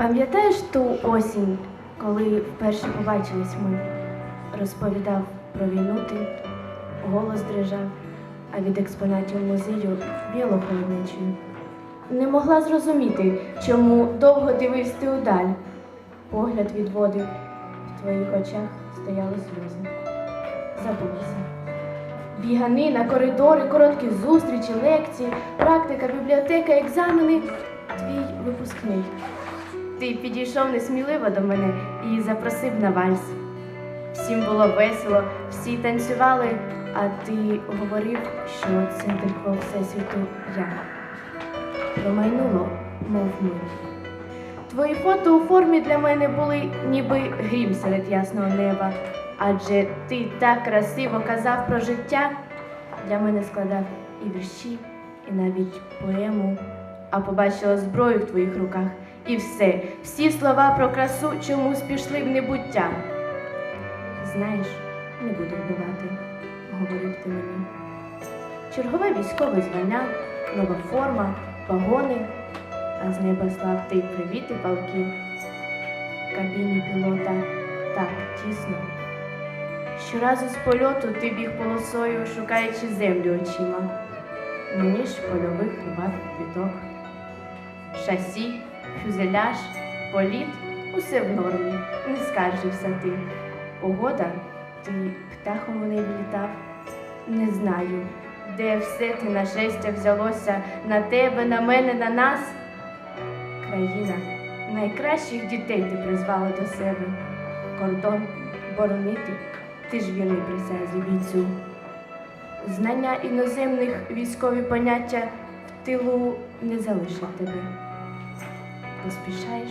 Пам'ятаєш ту осінь, коли вперше побачились ми? Розповідав про війну ти, голос дрижав, а від експонатів музею біло холоднечою. Не могла зрозуміти, чому довго дивився ти удаль. Погляд відводив, в твоїх очах стояли сльози. Забулася. Бігани на коридори, короткі зустрічі, лекції, практика, бібліотека, екзамени, твій випускний. Ти підійшов несміливо до мене і запросив на вальс. Всім було весело, всі танцювали, а ти говорив, що центр твого всесвіту я. Промайнуло, мов ми. Твої фото у формі для мене були ніби грім серед ясного неба, адже ти так красиво казав про життя. Для мене складав і вірші, і навіть поему, а побачила зброю в твоїх руках. І все, всі слова про красу чомусь пішли в небуття. Знаєш, не буду вбивати, говорив ти мені. Чергове військове звання, нова форма, погони, а з неба слав ти привіти палки. Кабіні пілота так тісно. Щоразу з польоту ти біг полосою, шукаючи землю очима. Мені ж польових рвав квіток. Шасі, фюзеляж, політ усе в нормі, не скаржився ти. Погода, ти птахом у небі літав. Не знаю, де все те нашестя взялося на тебе, на мене, на нас. Країна, найкращих дітей ти призвала до себе. Кордон боронити, ти ж вірний присязі бійцю. Знання іноземних військові поняття в тилу не залишить тебе. Поспішаєш,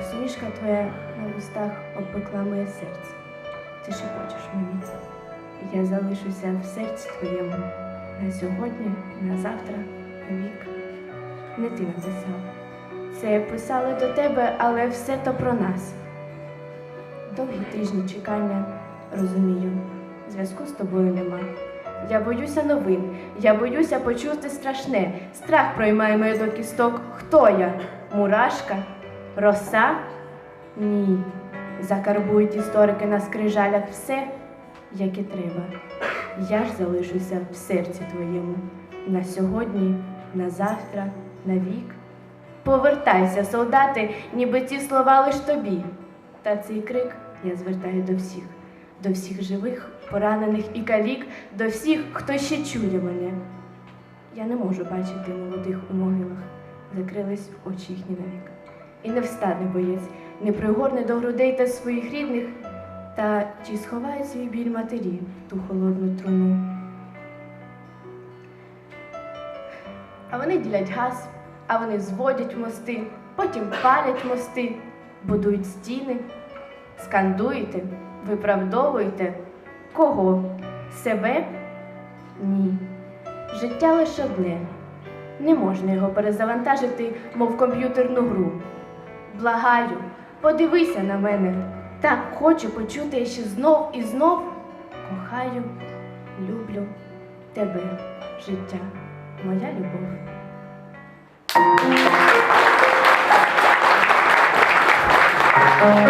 усмішка твоя на вустах обпекла моє серце. Ти шепочеш мені. Я залишуся в серці твоєму на сьогодні, на завтра, на вік. Не ти написав. Це писали до тебе, але все то про нас. Довгі тижні чекання, розумію, зв'язку з тобою нема. Я боюся новин, я боюся почути страшне. Страх проймає мене до кісток. Хто я? Мурашка? Роса? Ні. Закарбують історики на скрижалях все, як і треба. Я ж залишуся в серці твоєму на сьогодні, на завтра, на вік. Повертайся, солдати, ніби ті слова лиш тобі. Та цей крик я звертаю до всіх, до всіх живих, поранених і калік, до всіх, хто ще чує мене. Я не можу бачити молодих у могилах, закрились очі їхні навік. І не встане боєць, не пригорне до грудей та своїх рідних, та чи сховає свій біль матері ту холодну труну. А вони ділять газ, а вони зводять мости, потім палять мости, будують стіни, скандуєте, виправдовуєте. Кого? Себе? Ні. Життя лише одне. Не можна його перезавантажити, мов комп'ютерну гру. Благаю, подивися на мене. Так хочу почути ще знов і знов. Кохаю, люблю тебе, життя, моя любов. Thank